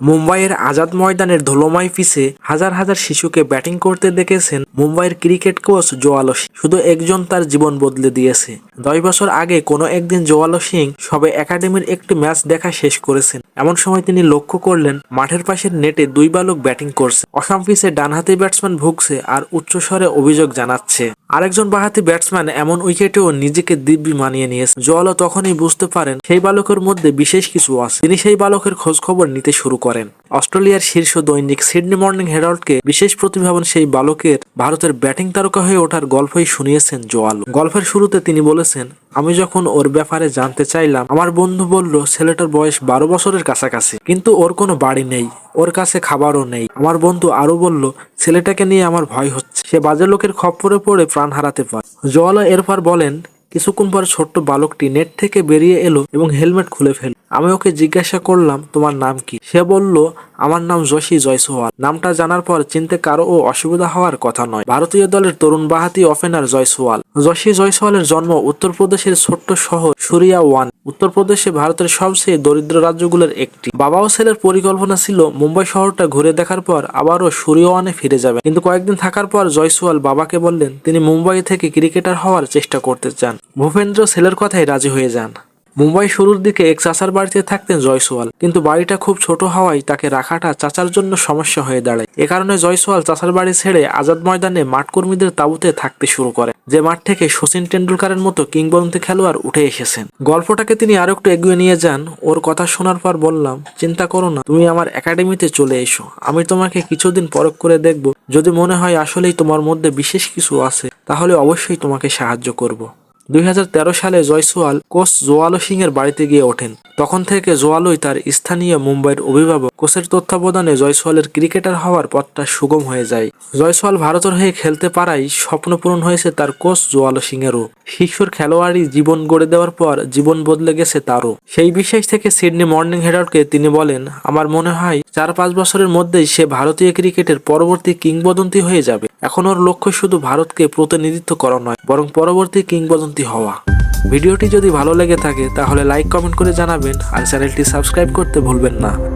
মুম্বাইয়ের আজাদ ময়দানের ধুলোময় পিচে হাজার হাজার শিশুকে ব্যাটিং করতে দেখেছেন মুম্বাইয়ের ক্রিকেট কোচ জোয়ালো সিং। শুধু একজন তার জীবন বদলে দিয়েছে। দশ বছর আগে কোনো একদিন জোয়ালো সিং সবে একাডেমির একটি ম্যাচ দেখা শেষ করেছেন। এমন সময় তিনি লক্ষ্য করলেন, মাঠের পাশের নেটে দুই বালক ব্যাটিং করছে। অসাম পিচে ডানহাতি ব্যাটসম্যান ভুগছে আর উচ্চস্বরে অভিযোগ জানাচ্ছে। আরেকজন বাহাতি ব্যাটসম্যান এমন উইকেটেও নিজেকে দিব্যি মানিয়ে নিয়েছে। জোয়ালো তখনই বুঝতে পারেন, সেই বালকের মধ্যে বিশেষ কিছু আছে। তিনি সেই বালকের খোঁজ খবর নিতে শুরু করেন অস্ট্রেলিয়ার শীর্ষ দৈনিক সিডনি মর্নিং হেরাল্ডকে বিশেষ প্রতিভাবান সেই বালকের ভারতের ব্যাটিং তারকা হয়ে ওঠার গল্পই শুনিয়েছেন জোয়ালো। গল্পের শুরুতে তিনি বলেছেন, আমি যখন ওর ব্যাপারে জানতে চাইলাম, আমার বন্ধু বলল, ছেলেটার বয়স বারো বছরের কাছাকাছি। কিন্তু ওর কোনো বাড়ি নেই, ওর কাছে খাবারও নেই। আমার বন্ধু আরও বলল, ছেলেটাকে নিয়ে আমার ভয় হচ্ছে। সে বাজে লোকের খপ্পরে পড়ে প্রাণ হারাতে পারে। জোয়ালো এরপর বলেন, কিছুক্ষণ পর ছোট্ট বালকটি নেট থেকে বেরিয়ে এলো এবং হেলমেট খুলে ফেল আমি ওকে জিজ্ঞাসা করলাম, তোমার নাম কি? সে বলল, আমার নাম জশী জয়সওয়াল। নামটা জানার পর চিনতে কারও ও অসুবিধা হওয়ার কথা নয়। ভারতীয় দলের তরুণ বাহাতি ওপেনার জয়সওয়াল। জশী জয়সওয়ালের জন্ম উত্তরপ্রদেশের ছোট্ট শহর সুরিয়া ওয়ান। উত্তরপ্রদেশে ভারতের সবচেয়ে দরিদ্র রাজ্যগুলোর একটি। বাবা ও ছেলের পরিকল্পনা ছিল, মুম্বাই শহরটা ঘুরে দেখার পর আবারও সুরিয়াওয়ানে ফিরে যাবে। কিন্তু কয়েকদিন থাকার পর জয়সওয়াল বাবাকে বললেন, তিনি মুম্বাই থেকে ক্রিকেটার হওয়ার চেষ্টা করতে চান। ভূপেন্দ্র ছেলের কথায় রাজি হয়ে যান। মুম্বাই শুরুর দিকে এক চাচার বাড়িতে থাকতেন জয়সওয়াল। কিন্তু বাড়িটা খুব ছোট হওয়ায় তাকে রাখাটা চাচার জন্য সমস্যা হয়ে দাঁড়ায়। এ কারণে জয়সওয়াল চাচার বাড়ি ছেড়ে আজাদ ময়দানে মাঠ কর্মীদের তাঁবুতে থাকতে শুরু করে, যে মাঠ থেকে সচিন টেন্ডুলকারের মতো কিংবদন্তি খেলোয়াড় উঠে এসেছেন। গল্পটাকে তিনি আরও একটু এগিয়ে নিয়ে যান, ওর কথা শোনার পর বললাম, চিন্তা করো না, তুমি আমার একাডেমিতে চলে এসো। আমি তোমাকে কিছুদিন পরখ করে দেখব। যদি মনে হয় আসলেই তোমার মধ্যে বিশেষ কিছু আছে, তাহলে অবশ্যই তোমাকে সাহায্য করব। দুই হাজার তেরো সালে জয়সওয়াল কোচ জোয়ালো সিং এর বাড়িতে গিয়ে ওঠেন। তখন থেকে জোয়ালোই তার স্থানীয় মুম্বাইয়ের অভিভাবক। কোচের তত্ত্বাবধানে জয়সওয়ালের ক্রিকেটার হওয়ার পথটা সুগম হয়ে যায়। জয়সওয়াল ভারতের হয়ে খেলতে পারাই স্বপ্ন পূরণ হয়েছে তার কোচ জোয়ালো সিং এরও শিশুর খেলোয়াড়ি জীবন গড়ে দেওয়ার পর জীবন বদলে গেছে তারও। সেই বিশ্বাস থেকে সিডনি মর্নিং হেরাল্ডকে তিনি বলেন, আমার মনে হয় চার পাঁচ বছরের মধ্যেই সে ভারতীয় ক্রিকেটের পরবর্তী কিংবদন্তি হয়ে যাবে। এখন ওর লক্ষ্য শুধু ভারতকে প্রতিনিধিত্ব করা নয়, বরং পরবর্তী কিংবদন্তি হওয়া। ভিডিওটি যদি ভালো লেগে থাকে, তাহলে লাইক কমেন্ট করে জানাবেন আর চ্যানেলটি সাবস্ক্রাইব করতে ভুলবেন না।